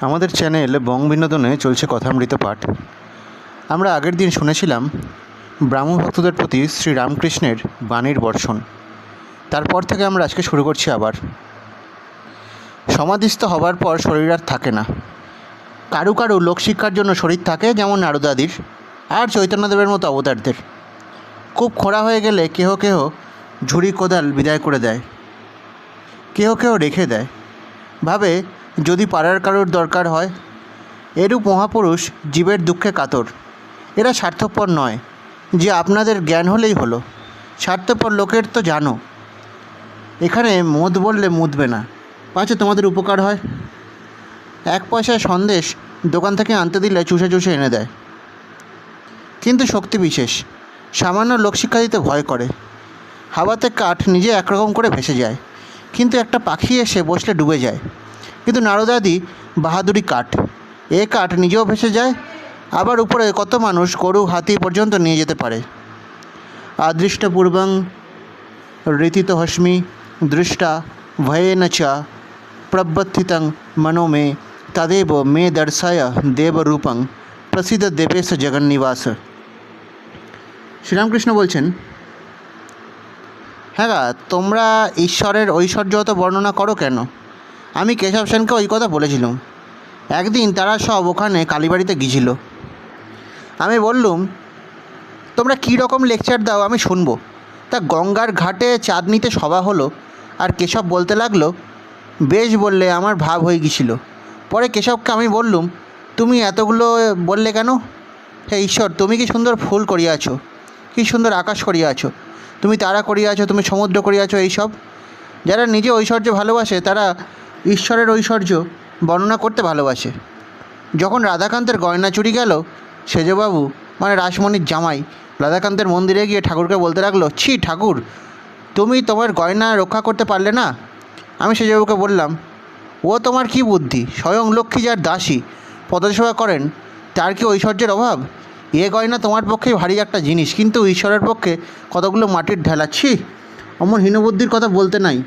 আমাদের চ্যানেল বং বিনোদনে চলছে কথামৃত পাঠ। আমরা আগের দিন শুনেছিলাম ভক্তদের প্রতি শ্রী রামকৃষ্ণের বাণীর বর্ষণ। তারপর থেকে আমরা আজকে শুরু করছি আবার। সমাধিস্থ হবার পর শরীর আর থাকে না। কারু কারু লোকশিক্ষার জন্য শরীর থাকে যেমন নারদাদির আর চৈতন্যদেবের মতো অবতারদের। খুব খোঁড়া হয়ে গেলে কেহ কেহ ঝুড়ি কোদাল বিদায় করে দেয়। কেহ কেহ রেখে দেয়। ভাবে যদি পাড়ার কারোর দরকার হয়, এরূপ মহাপুরুষ জীবের দুঃখে কাতর। এরা স্বার্থপর নয়, যে আপনাদের জ্ঞান হলেই হলো। স্বার্থপর লোকের তো জানো। এখানে মদ বললে মুদবে না। পাচ্ছে তোমাদের উপকার হয়? এক পয়সায় সন্দেশ দোকান থেকে আনতে দিলে চুষে চুষে এনে দেয়। কিন্তু শক্তি বিশেষ, সামান্য লোকশিক্ষা দিতে ভয় করে। হাওয়াতে কাঠ নিজে একরকম করে ভেসে যায়, কিন্তু একটা পাখি এসে বসলে ডুবে যায়। কিন্তু নারদাদি বাহাদুরি কাঠ। এ কাঠ নিজেও ভেসে যায়, আবার উপরে কত মানুষ গরু হাতি পর্যন্ত নিয়ে যেতে পারে। আদৃষ্টপূর্বং রীতিত হস্মি, দৃষ্টা ভয়েন চ প্রবর্তিতং মনো মে তদেব মে দর্শায় দেবরূপং প্রসিদ্ধ দেবেশ জগন্নিবাস। শ্রীরামকৃষ্ণ বলছেন হ্যাঁ তোমরা ঈশ্বরের ঐশ্বর্য তো বর্ণনা করো কেন? আমি কেশব সেনকে ওই কথা বলেছিলাম। একদিন তারা সব ওখানে কালীবাড়িতে গিয়েছিল। আমি বললুম, তোমরা কী রকম লেকচার দাও, আমি শুনব। তা গঙ্গার ঘাটে চাঁদনিতে সভা হলো, আর কেশব বলতে লাগল, বেশ বললে, আমার ভাব হয়ে গিয়েছিল। পরে কেশবকে আমি বললুম, তুমি এতগুলো বললে কেন? হে ঈশ্বর, তুমি কি সুন্দর ফুল করিয়াছ কি সুন্দর আকাশ করিয়াছ তুমি তারা করিয়াছো তুমি সমুদ্র করিয়াছ এইসব? যারা নিজে ঐশ্বর্য ভালোবাসে, তারা ঈশ্বরের ঐশ্বর্য বর্ণনা করতে ভালোবাসে। যখন রাধাকান্তের গয়না চুরি গেল, সেজবাবু মানে রাসমণির জামাই, রাধাকান্তের মন্দিরে গিয়ে ঠাকুরকে বলতে লাগল, ছি ঠাকুর, তুমি তোমার গয়না রক্ষা করতে পারলে না? আমি সেজবাবুকে বললাম, ও তোমার কি বুদ্ধি? স্বয়ং লক্ষ্মী যার দাসী, পদসেবা করেন, তার কি ঐশ্বর্যের অভাব? এ গয়না তোমার পক্ষে ভারী একটা জিনিস, কিন্তু ঈশ্বরের পক্ষে কতগুলো মাটির ঢেলাচ্ছি অমন হীনবুদ্ধির কথা বলতে নাই।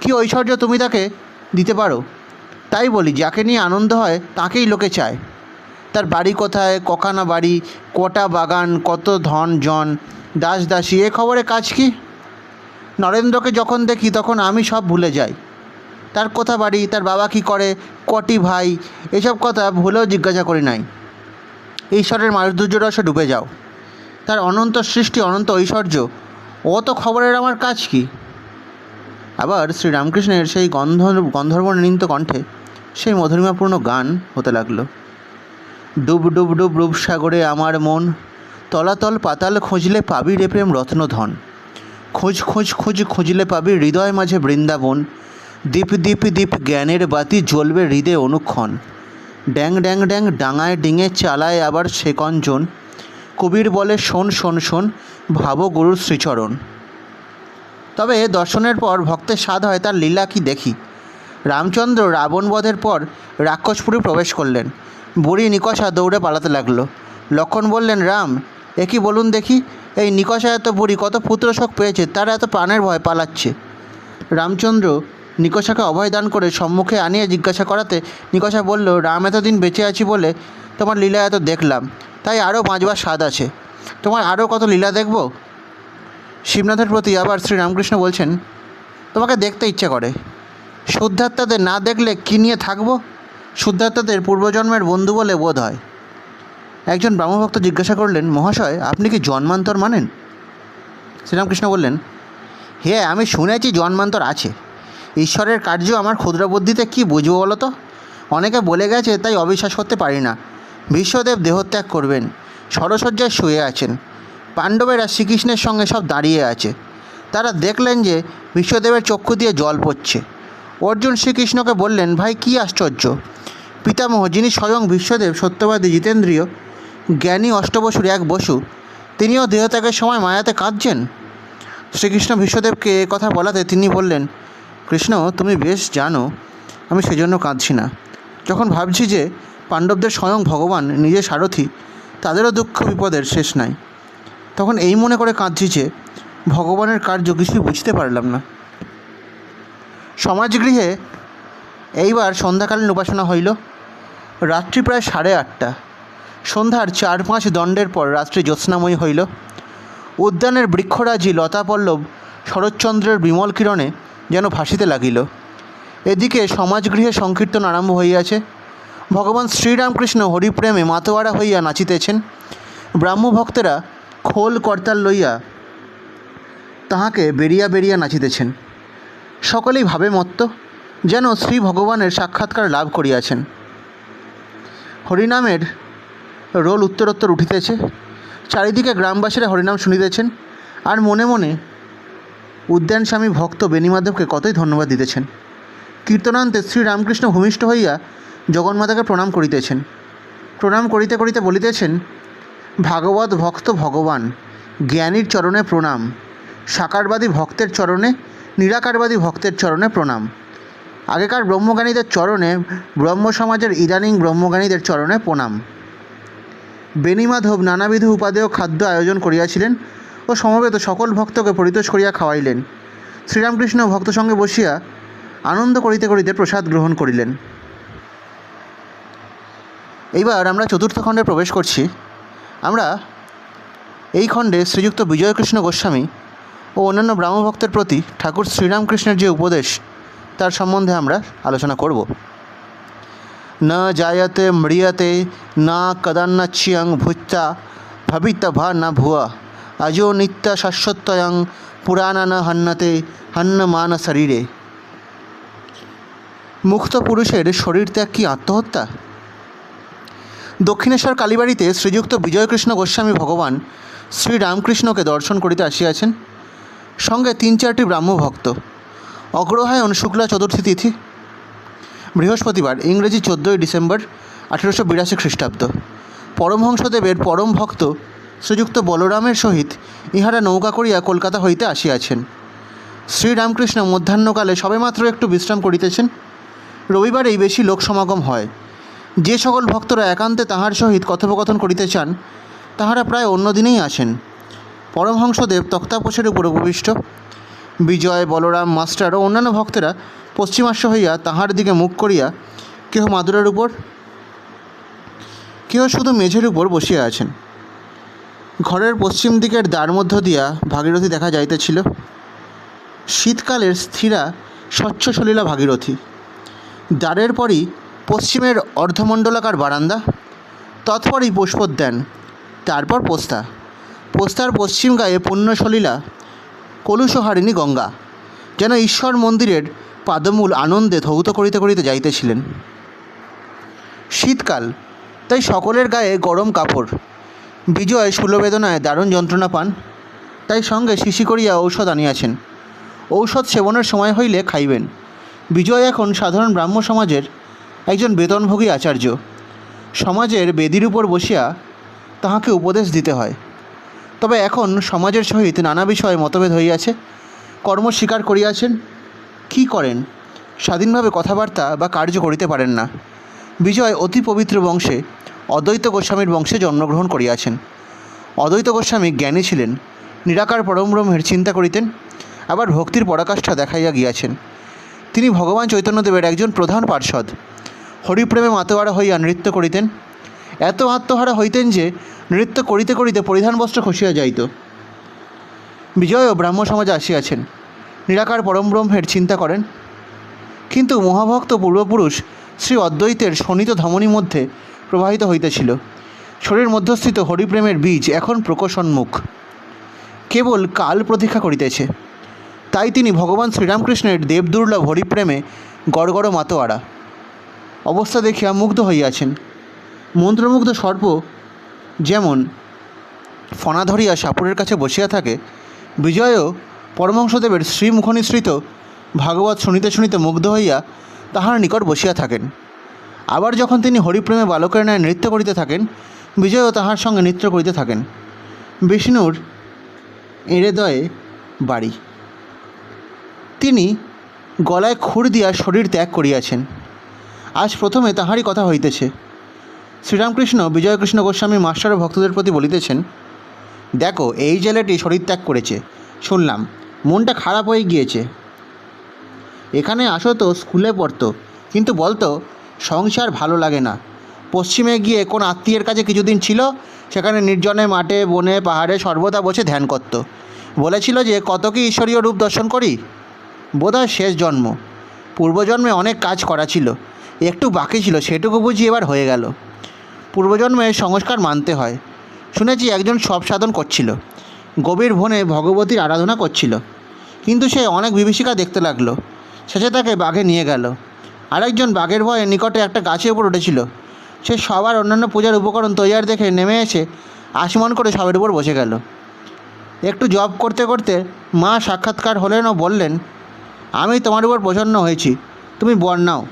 কি ঐশ্বর্য তুমি তাকে দিতে পারো। তাই বলি, যাকে নিয়ে আনন্দ হয়, তাকেই লোকে চায়। তার বাড়ি কোথায়, কখানা বাড়ি, কটা বাগান, কত ধন জন, দাস দাসী, এ খবরে কাজ কি? নরেন্দ্রকে যখন দেখি, তখন আমি সব ভুলে যাই। তার কোথা বাড়ি, তার বাবা কি করে, কটি ভাই, এসব কথা ভুলেও জিজ্ঞাসা করি নাই। ঈশ্বরের মাধুর্য রসে ডুবে যাও। তার অনন্ত সৃষ্টি, অনন্ত ঐশ্বর্য, ও তো খবরের আমার কাজ কি? আবার শ্রীরামকৃষ্ণের সেই গন্ধ গন্ধর্ব নৃত্য কণ্ঠে সেই মধুরিমাপূর্ণ গান হতে লাগল। ডুব ডুব ডুব রূপসাগরে আমার মন, তলাতল পাতাল খুঁজলে পাবি রে প্রেম রত্নধন খোঁজ খোঁজ খোঁজ, খুঁজলে পাবি হৃদয় মাঝে বৃন্দাবন। দীপ দীপ দীপ জ্ঞানের বাতি জ্বলবে হৃদয়ে অনুক্ষণ। ড্যাং ড্যাং ড্যাং ডাঙায় ডিঙে চালায় আবার সে কঞ্চন কবির বলে শোন শোন শোন ভাব গুরুর শ্রীচরণ। তবে দর্শনের পর ভক্তের স্বাদ হয় তার লীলা কি দেখি। রামচন্দ্র রাবণ বধের পর রাক্ষসপুরে প্রবেশ করলেন। বুড়ি নিকষা দৌড়ে পালাতে লাগল। লক্ষণ বললেন, রাম, এ কি বলুন দেখি, এই নিকষা এত বুড়ি, কত পুত্রশোক পেয়েছে, তারা এত প্রাণের ভয় পালাচ্ছে। রামচন্দ্র নিকষাকে অভয় দান করে সম্মুখে আনিয়ে জিজ্ঞাসা করাতে নিকষা বলল, রাম, এতদিন বেঁচে আছি বলে তোমার লীলা এত দেখলাম, তাই আরও বাঁচবার স্বাদ আছে। তোমার আরও কত লীলা দেখব? শিবনাথের প্রতি আবার শ্রীরামকৃষ্ণ বলছেন, তোমাকে দেখতে ইচ্ছে করে। শুদ্ধাত্মাদের না দেখলে কী নিয়ে থাকব? শুদ্ধাত্মাদের পূর্বজন্মের বন্ধু বলে বোধ হয়। একজন ব্রাহ্মভক্ত জিজ্ঞাসা করলেন, মহাশয়, আপনি কি জন্মান্তর মানেন? শ্রীরামকৃষ্ণ বললেন হ্যাঁ আমি শুনেছি জন্মান্তর আছে। ঈশ্বরের কার্য আমার ক্ষুদ্র বুদ্ধিতে কী বুঝব বলো তো? অনেকে বলে গেছে, তাই অবিশ্বাস করতে পারি না। বিশ্বদেব দেহত্যাগ করবেন। সরসজ্জায় শুয়ে আছেন। পাণ্ডবেরা শ্রীকৃষ্ণের সঙ্গে সব দাঁড়িয়ে আছে। তারা দেখলেন যে বিশ্বদেবের চক্ষু দিয়ে জল পড়ছে। অর্জুন শ্রীকৃষ্ণকে বললেন, ভাই, কী আশ্চর্য। পিতামহ, যিনি স্বয়ং বিশ্বদেব, সত্যবাদী জিতেন্দ্রীয়, জ্ঞানী অষ্টবসুর এক বসু, তিনিও দেহত্যাগের সময় মায়াতে কাঁদছেন? শ্রীকৃষ্ণ বিশ্বদেবকে এ কথা বলাতে তিনি বললেন, কৃষ্ণ, তুমি বেশ জানো, আমি সেজন্য কাঁদছি না। যখন ভাবছি যে পাণ্ডবদের স্বয়ং ভগবান নিজে সারথি, তাদেরও দুঃখ বিপদের শেষ নাই। তখন এই মনে করে কাঁদছি যে ভগবানের কার্য কিছুই বুঝতে পারলাম না। সমাজগৃহে এইবার সন্ধ্যাকালীন উপাসনা হইল। রাত্রি প্রায় সাড়ে আটটা। সন্ধ্যার চার পাঁচ দণ্ডের পর রাত্রি জ্যোৎস্নাময়ী হইল। উদ্যানের বৃক্ষরাজি লতাপল্লব শরৎচন্দ্রের বিমল কিরণে যেন ভাসিতে লাগিল। এদিকে সমাজগৃহে সংকীর্তন আরম্ভ হইয়াছে। ভগবান শ্রীরামকৃষ্ণ হরিপ্রেমে মাতোয়ারা হইয়া নাচিতেছেন। ব্রাহ্মভক্তেরা খোল করতাল লইয়া তাহাকে বেরিয়া বেরিয়া নাচিতেছেন। সকলেই ভাবে মত্ত যেন শ্রী ভগবানের সাক্ষাৎকার লাভ করিয়াছেন। হরিনামের রোল উত্তরোত্তর উঠিতেছে। চারিদিকে গ্রামবাসীরা হরিনাম শুনিতেছেন আর মনে মনে উদ্যান স্বামী ভক্ত বেণীমাধবকে কতই ধন্যবাদ দিতেছেন। কীর্তনান্তে শ্রীরামকৃষ্ণ ভূমিষ্ঠ হইয়া জগন্মাতাকে প্রণাম করিতেছেন। প্রণাম করিতে করিতে বলিতেছেন ভাগবত ভক্ত ভগবান, জ্ঞানীর চরণে প্রণাম, সাকারবাদী ভক্তের চরণে, নিরাকারবাদী ভক্তের চরণে প্রণাম। আগেকার ব্রহ্মজ্ঞানীদের চরণে ব্রহ্ম সমাজের ইদানিং ব্রহ্মজ্ঞানীদের চরণে প্রণাম। বেণীমাধব নানাবিধ উপাদেয় খাদ্য আয়োজন করিয়াছিলেন ও সমবেত সকল ভক্তকে পরিতোষ করিয়া খাওয়াইলেন। শ্রীরামকৃষ্ণ ভক্ত সঙ্গে বসিয়া আনন্দ করিতে করিতে প্রসাদ গ্রহণ করিলেন। এইবার আমরা চতুর্থ খণ্ডে প্রবেশ করছি। আমরা এই খণ্ডে শ্রীযুক্ত বিজয়কৃষ্ণ গোস্বামী ও অন্যান্য ব্রাহ্মভক্তের প্রতি ঠাকুর শ্রীরামকৃষ্ণের যে উপদেশ, তার সম্বন্ধে আমরা আলোচনা করব। না জায়তে ম্রিয়তে না কদান্নচ্ছিয়ং ভুত্তা ভবিত ভা না ভুয়া, আজো নিত্য শাশ্বত্যয়ং পুরাণা ন হন্নতে হন্নমান শরীরে। মুক্ত পুরুষের শরীর ত্যাগ কি আত্মহত্যা? দক্ষিণেশ্বর কালীবাড়িতে শ্রীযুক্ত বিজয়কৃষ্ণ গোস্বামী ভগবান শ্রীরামকৃষ্ণকে দর্শন করিতে আসিয়াছেন। সঙ্গে তিন চারটি ব্রাহ্মভক্ত অগ্রহায়ণ শুক্লা চতুর্থী তিথি। বৃহস্পতিবার, ইংরেজি চোদ্দোই ডিসেম্বর, আঠেরোশো বিরাশি খ্রিস্টাব্দ। পরমহংসদেবের পরম ভক্ত শ্রীযুক্ত বলরামের সহিত ইহারা নৌকা করিয়া কলকাতা হইতে আসিয়াছেন। শ্রীরামকৃষ্ণ মধ্যাহ্নকালে সবেমাত্র একটু বিশ্রাম করিতেছেন। রবিবারেই বেশি লোক সমাগম হয়। যে সকল ভক্তরা একান্তে তাহার সহিত কথোপকথন করিতে চান, তাহারা প্রায় অন্য দিনেই আসেন। পরমহংসদেব তক্তাপোষের উপর উপবিষ্ট। বিজয়, বলরাম, মাস্টার ও অন্যান্য ভক্তেরা পশ্চিমাশ্য হইয়া তাহার দিকে মুখ করিয়া কেহ মাদুরের উপর, কেহ শুধু মেঝের উপর বসিয়া আছেন। ঘরের পশ্চিম দিকের দ্বার মধ্য দিয়া ভাগীরথী দেখা যাইতেছিল। শীতকালের স্থিরা, স্বচ্ছ সলীলা ভাগীরথী। দ্বারের পরই পশ্চিমের অর্ধমণ্ডলাকার বারান্দা। তৎপরই পুষ্পোদ্যান। তারপর পোস্তা। পোস্তার পশ্চিম গায়ে পুণ্যসলীলা কলুষহারিণী গঙ্গা, যেন ঈশ্বর মন্দিরের পাদমূল আনন্দে ধৌত করিতে করিতে যাইতেছিলেন। শীতকাল, তাই সকলের গায়ে গরম কাপড়। বিজয় শূলবেদনায় দারুণ যন্ত্রণা পান। তাই সঙ্গে শিশি করিয়া ঔষধ আনিয়াছেন। ঔষধ সেবনের সময় হইলে খাইবেন। বিজয় এখন সাধারণ ব্রাহ্ম সমাজের একজন বেতনভোগী আচার্য। সমাজের বেদির উপর বসিয়া তাহাকে উপদেশ দিতে হয়। তবে এখন সমাজের সহিত নানা বিষয়ে মতভেদ হইয়াছে। কর্ম স্বীকার করিয়াছেন। কি করেন? স্বাধীনভাবে কথাবার্তা বা কার্য করিতে পারেন না। বিজয় অতি পবিত্র বংশে অদ্বৈত গোস্বামীর বংশে জন্মগ্রহণ করিয়াছেন। অদ্বৈত গোস্বামী জ্ঞানী ছিলেন, নিরাকার পরমব্রহ্মের চিন্তা করিতেন, আবার ভক্তির পরাকাষ্ঠা দেখাইয়া গিয়াছেন। তিনি ভগবান চৈতন্যদেবের একজন প্রধান পার্ষদ হরিপ্রেমে মাতোয়ারা হইয়া নৃত্য করিতেন। এত আত্মহারা হইতেন যে নৃত্য করিতে করিতে পরিধান বস্ত্র খসিয়া যাইত। বিজয়ও ব্রাহ্ম সমাজে আসিয়াছেন। নিরাকার পরমব্রহ্মের চিন্তা করেন। কিন্তু মহাভক্ত পূর্বপুরুষ শ্রী অদ্বৈতের শোণিত ধমনী মধ্যে প্রবাহিত হইতেছিল। শরীর মধ্যস্থিত হরিপ্রেমের বীজ এখন প্রকোষণমুখ। কেবল কাল প্রতীক্ষা করিতেছে। তাই তিনি ভগবান শ্রীরামকৃষ্ণের দেবদুর্লভ হরিপ্রেমে গড়গড় মাতোয়ারা। অবস্থা দেখিয়া মুগ্ধ হইয়াছেন। মন্ত্রমুগ্ধ সর্প যেমন ফনা ধরিয়া সাপুরের কাছে বসিয়া থাকে, বিজয়ও পরমহংসদেবের শ্রীমুখনিসৃত ভাগবত শুনিতে শুনিতে মুগ্ধ হইয়া তাহার নিকট বসিয়া থাকেন। আবার যখন তিনি হরিপ্রেমে বালকের ন্যায় নৃত্য করিতে থাকেন, বিজয়ও তাহার সঙ্গে নৃত্য করিতে থাকেন। বিষ্ণুর এঁড়েদয়ে বাড়ি। তিনি গলায় খুর দিয়া শরীর ত্যাগ করিয়াছেন। আজ প্রথমে তাহারই কথা হইতেছে। শ্রীরামকৃষ্ণ, বিজয়কৃষ্ণ গোস্বামী মাস্টার ও ভক্তদের প্রতি বলিতেছেন, দেখো, এই জেলেটি শরীর ত্যাগ করেছে। শুনলাম, মনটা খারাপ হয়ে গিয়েছে। এখানে আসো তো, স্কুলে পড়তো। কিন্তু বলতো, সংসার ভালো লাগে না। পশ্চিমে গিয়ে কোন আত্মীয়ের কাছে কিছুদিন ছিল, সেখানে নির্জনে মাঠে, বনে, পাহাড়ে সর্বদা বসে ধ্যান করত। বলেছিল যে, কত কি ঈশ্বরীয় রূপ দর্শন করি? বোধহয় শেষ জন্ম। পূর্বজন্মে অনেক কাজ করা ছিল। একটু বাকি ছিল, সেটুকু বুঝি এবার হয়ে গেল। পূর্বজন্মে সংস্কার মানতে হয়। শুনেছি একজন সব সাধন করছিল। গভীর বনে ভগবতীর আরাধনা করছিল। কিন্তু সে অনেক বিভীষিকা দেখতে লাগল। শেষে তাকে বাঘে নিয়ে গেল। আরেকজন বাঘের ভয়ে নিকটে একটা গাছের উপর উঠেছিল। সে সবার অন্যান্য পূজার উপকরণ তৈয়ার দেখে নেমে এসে আসমন করে সবের উপর বসে গেল। একটু জব করতে করতে মা সাক্ষাৎকার হলেন ও বললেন, আমি তোমার উপর প্রসন্ন হয়েছি। তুমি বর নাও।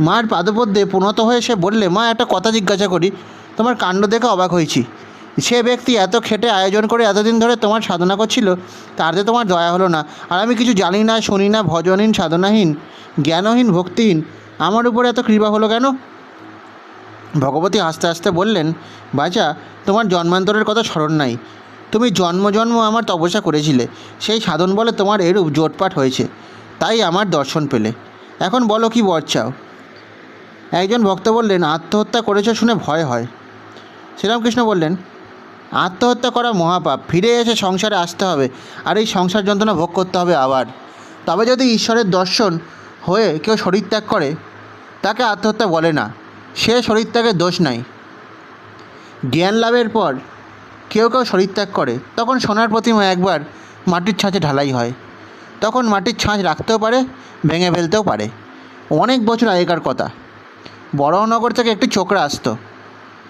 মার পাদপদ্মে পুনত হয়ে সে বললে, মা, একটা কথা জিজ্ঞাসা করি। তোমার কাণ্ড দেখে অবাক হয়েছি। সে ব্যক্তি এত খেটে আয়োজন করে এতদিন ধরে তোমার সাধনা করছিল তাতে তোমার দয়া হলো না। আর আমি কিছু জানি না, শুনি না, ভজনহীন, সাধনাহীন, জ্ঞানহীন, ভক্তিহীন, আমার উপরে এত কৃপা হলো কেন? ভগবতী হাসতে হাসতে বললেন বাজা তোমার জন্মান্তরের কথা স্মরণ নাই। তুমি জন্ম জন্ম আমার তপস্যা করেছিলে। সেই সাধন বলে তোমার এরূপ জোটপাট হয়েছে। তাই আমার দর্শন পেলে। এখন বলো কি বর চাও? একজন ভক্ত বললেন, আত্মহত্যা করেছ শুনে ভয় হয়। শ্রীরামকৃষ্ণ বললেন, আত্মহত্যা করা মহাপাপ। ফিরে এসে সংসারে আসতে হবে আর এই সংসার যন্ত্রণা ভোগ করতে হবে আবার। তবে যদি ঈশ্বরের দর্শন হয়ে কেউ শরীর ত্যাগ করে, তাকে আত্মহত্যা বলে না। সে শরীর ত্যাগের দোষ নাই। জ্ঞান লাভের পর কেউ কেউ শরীর ত্যাগ করে। তখন সোনার প্রতিমা একবার মাটির ছাঁচে ঢালাই হয়। তখন মাটির ছাঁচ রাখতেও পারে, ভেঙে ফেলতেও পারে। অনেক বছর আগেকার কথা। বড়নগর থেকে একটি ছোকরা আসতো।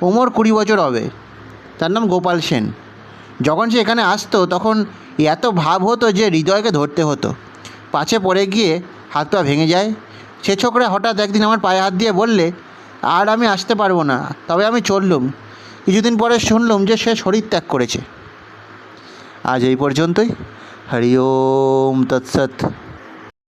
ওমর কুড়ি বছর হবে। তার নাম গোপাল সেন। যখন সে এখানে আসতো, তখন এত ভাব হতো যে হৃদয়কে ধরতে হতো। পাছে পড়ে গিয়ে হাত পা ভেঙে যায়। সে ছোকরা হঠাৎ একদিন আমার পায়ে হাত দিয়ে বললে, আর আমি আসতে পারব না, তবে আমি চললুম। কিছুদিন পরে শুনলুম যে সে শরীর ত্যাগ করেছে। আজ এই পর্যন্তই। হরি ওম তৎসৎ।